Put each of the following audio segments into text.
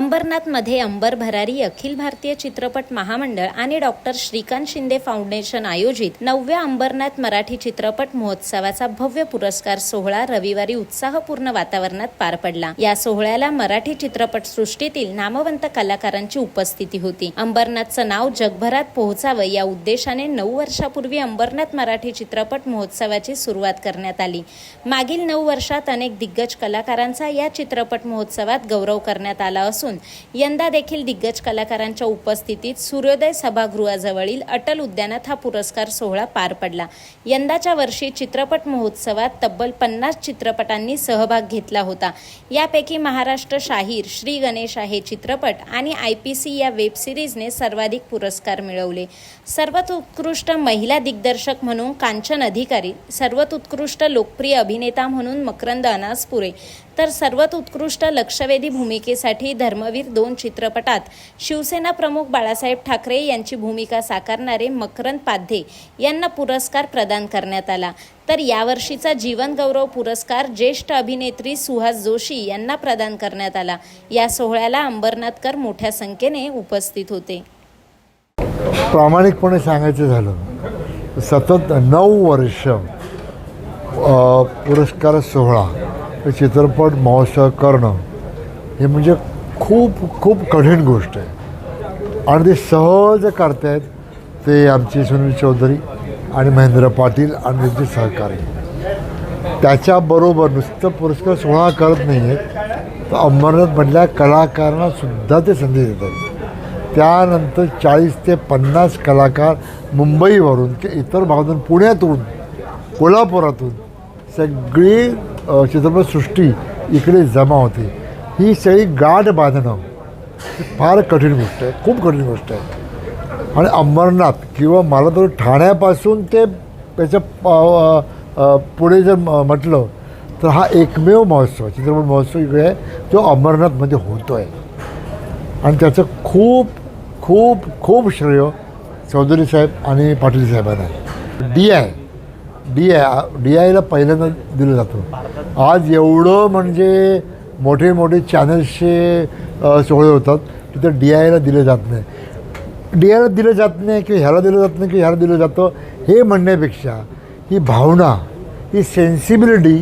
अंबरनाथमध्ये अंबर भरारी अखिल भारतीय चित्रपट महामंडळ आणि डॉक्टर श्रीकांत शिंदे फाउंडेशन आयोजित नवव्या अंबरनाथ मराठी चित्रपट महोत्सवाचा भव्य पुरस्कार सोहळा रविवारी उत्साहपूर्ण वातावरणात पार पडला. या सोहळ्याला मराठी चित्रपट सृष्टीतील नामवंत कलाकारांची उपस्थिती होती. अंबरनाथचं नाव जगभरात पोहोचावं या उद्देशाने नऊ वर्षापूर्वी अंबरनाथ मराठी चित्रपट महोत्सवाची सुरुवात करण्यात आली. मागील नऊ वर्षात अनेक दिग्गज कलाकारांचा या चित्रपट महोत्सवात गौरव करण्यात आला असून यंदा देखील दिग्गज कलाकारांच्या उपस्थितीत सूर्योदय सभागृहाजवळील अटल उद्यानात हा पुरस्कार सोहळा पार पडला. यंदाच्या वर्षी चित्रपट महोत्सवात तब्बल पन्नास चित्रपटांनी सहभाग घेतला होता. यापैकी महाराष्ट्र शाहीर श्री गणेश आहे चित्रपट आणि आय पी सी या वेब सिरीजने सर्वाधिक पुरस्कार मिळवले. सर्वात उत्कृष्ट महिला दिग्दर्शक म्हणून कांचन अधिकारी सर्वात उत्कृष्ट लोकप्रिय अभिनेता म्हणून मकरंद अनासपुरे तर सर्वात उत्कृष्ट लक्षवेधी भूमिकेसाठी धर्मवीर दोन चित्रपटात शिवसेना प्रमुख बाळासाहेब ठाकरे यांची भूमिका साकारणारे मकरंद पाध्ये यांना पुरस्कार प्रदान करण्यात आला. तर यावर्षीचा जीवनगौरव पुरस्कार ज्येष्ठ अभिनेत्री सुहास जोशी यांना प्रदान करण्यात आला. या सोहळ्याला अंबरनाथकर मोठ्या संख्येने उपस्थित होते. प्रामाणिकपणे सांगायचं झालं सतत नऊ वर्ष पुरस्कार सोहळा चित्रपट महोत्सव करणं हे म्हणजे खूप खूप कठीण गोष्ट आहे. आणि ते सहज करतायत ते आमचे सुनील चौधरी आणि महेंद्र पाटील आणि त्यांचे सहकारी. त्याच्याबरोबर नुसतं पुरस्कार सोहळा करत नाही आहेत तर अंबरनाथमधल्या कलाकारांना कलाकारांनासुद्धा ते संधी देतात. त्यानंतर चाळीस ते पन्नास कलाकार मुंबईवरून की इतर भागातून पुण्यातून कोल्हापुरातून सगळी चित्रपटसृष्टी इकडे जमा होते. ही सगळी गाठ बांधणं फार कठीण गोष्ट आहे खूप कठीण गोष्ट आहे. आणि अंबरनाथ किंवा मला तर ठाण्यापासून ते त्याच्या पुढे जर म- म्हटलं तर हा एकमेव महोत्सव चित्रपट महोत्सव इकडे आहे जो अंबरनाथमध्ये होतो आहे आणि त्याचं खूप खूप खूप श्रेय चौधरी साहेब आणि पाटील साहेबांना आहे. D I D I D आयला पहिल्यांदा दिलं जातं. आज एवढं म्हणजे मोठे मोठे चॅनल्सचे सोहळे होतात तिथं डी आयला दिलं जात नाही. डी आयला दिलं जात नाही किंवा ह्याला दिलं जात नाही की ह्याला दिलं जातं हे म्हणण्यापेक्षा ही भावना ही सेन्सिबिलिटी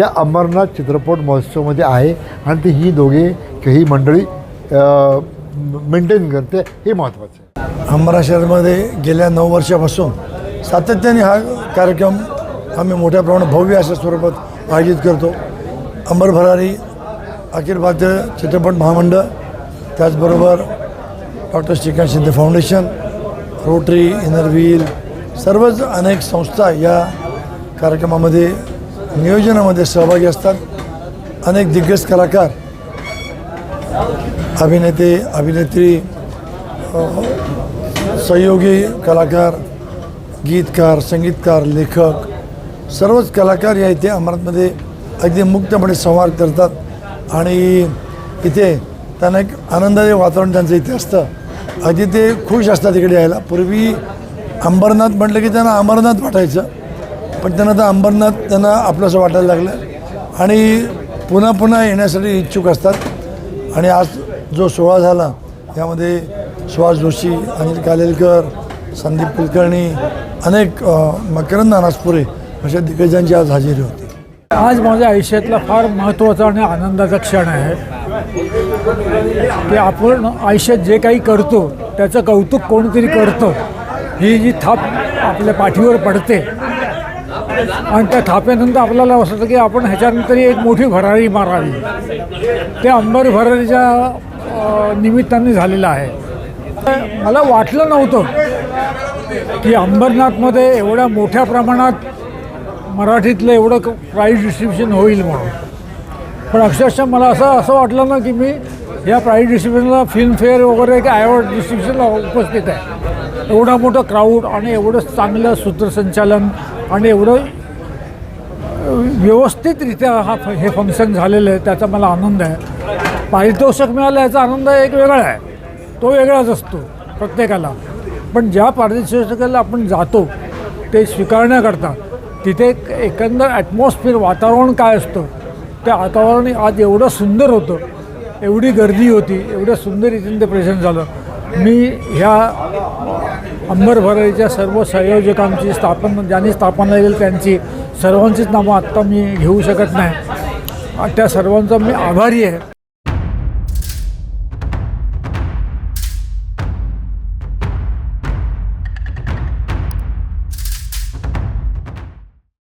या अमरनाथ चित्रपट महोत्सवमध्ये आहे आणि ती ही दोघे ही मंडळी मेंटेन करते हे महत्त्वाचं आहे. अंबरा शहरमध्ये गेल्या नऊ वर्षापासून सातत्याने हा कार्यक्रम आम्ही मोठ्या प्रमाणात भव्य अशा स्वरूपात आयोजित करतो. अंबर भरारी अखिल भारतीय चित्रपट महामंडळ त्याचबरोबर doctor Shrikant Shinde foundation rotary inner wheel सर्वच अनेक संस्था या कार्यक्रमामध्ये नियोजनामध्ये सहभागी असतात. अनेक दिग्गज कलाकार अभिनेते अभिनेत्री सहयोगी कलाकार गीतकार संगीतकार लेखक सर्वच कलाकार या इथे अमरावतीमध्ये अगदी मुक्तपणे संवाद करतात. आणि इथे त्यांना एक आनंदाचे वातावरण त्यांचं इथे असतं. अगदी ते खुश असतात इकडे यायला. पूर्वी अंबरनाथ म्हटलं की त्यांना अमरनाथ वाटायचं. पण त्यांना आता अंबरनाथ त्यांना आपलंसं वाटायला लागलं. आणि पुन्हा पुन्हा येण्यासाठी इच्छुक असतात. आणि आज जो सोहळा झाला यामध्ये सुहास जोशी अनिल कालेलकर संदीप कुलकर्णी अनेक मकरंद अनासपुरे अशा दिग्गजांची आज हजेरी होती. आज माझ्या आयुष्यातला फार महत्त्वाचा आणि आनंदाचा क्षण आहे की आपण आयुष्यात जे काही करतो त्याचं कौतुक कोणतरी करतं ही जी थाप आपल्या पाठीवर पडते. आणि त्या थाप्यानंतर आपल्याला असं होतं की आपण ह्याच्यानंतर एक मोठी भरारी मारावी. ते अंबर भरारीच्या निमित्ताने झालेलं आहे. मला वाटलं नव्हतं की अंबरनाथमध्ये एवढ्या मोठ्या प्रमाणात मराठीतलं एवढं प्राईज डिस्ट्रीब्युशन होईल म्हणून. पण अक्षरशः मला असं असं वाटलं ना की मी या प्राईज डिस्ट्रीब्युशनला फिल्मफेअर वगैरे एक अवॉर्ड डिस्ट्रीब्युशनला उपस्थित आहे. एवढा मोठं क्राऊड आणि एवढं चांगलं सूत्रसंचालन आणि एवढं व्यवस्थितरित्या हा फ- हे फंक्शन झालेलं आहे त्याचा मला आनंद आहे. पारितोषिक मिळालं याचा आनंद एक वेगळा आहे. तो वेगळाच असतो प्रत्येकाला. पण ज्या पारदर्शकाला आपण जातो ते स्वीकारण्याकरता तिथे एक एकंदर ॲटमॉस्फिअर वातावरण काय असतं ते वातावरण आज एवढं सुंदर होतं एवढी गर्दी होती एवढं सुंदर रीतीने ते प्रेझेंट झालं. मी ह्या अंबर भरारीच्या सर्व संयोजकांची स्थापन ज्यांनी स्थापना केली त्यांची सर्वांचीच नावं आत्ता मी घेऊ शकत नाही. त्या सर्वांचा मी आभारी आहे.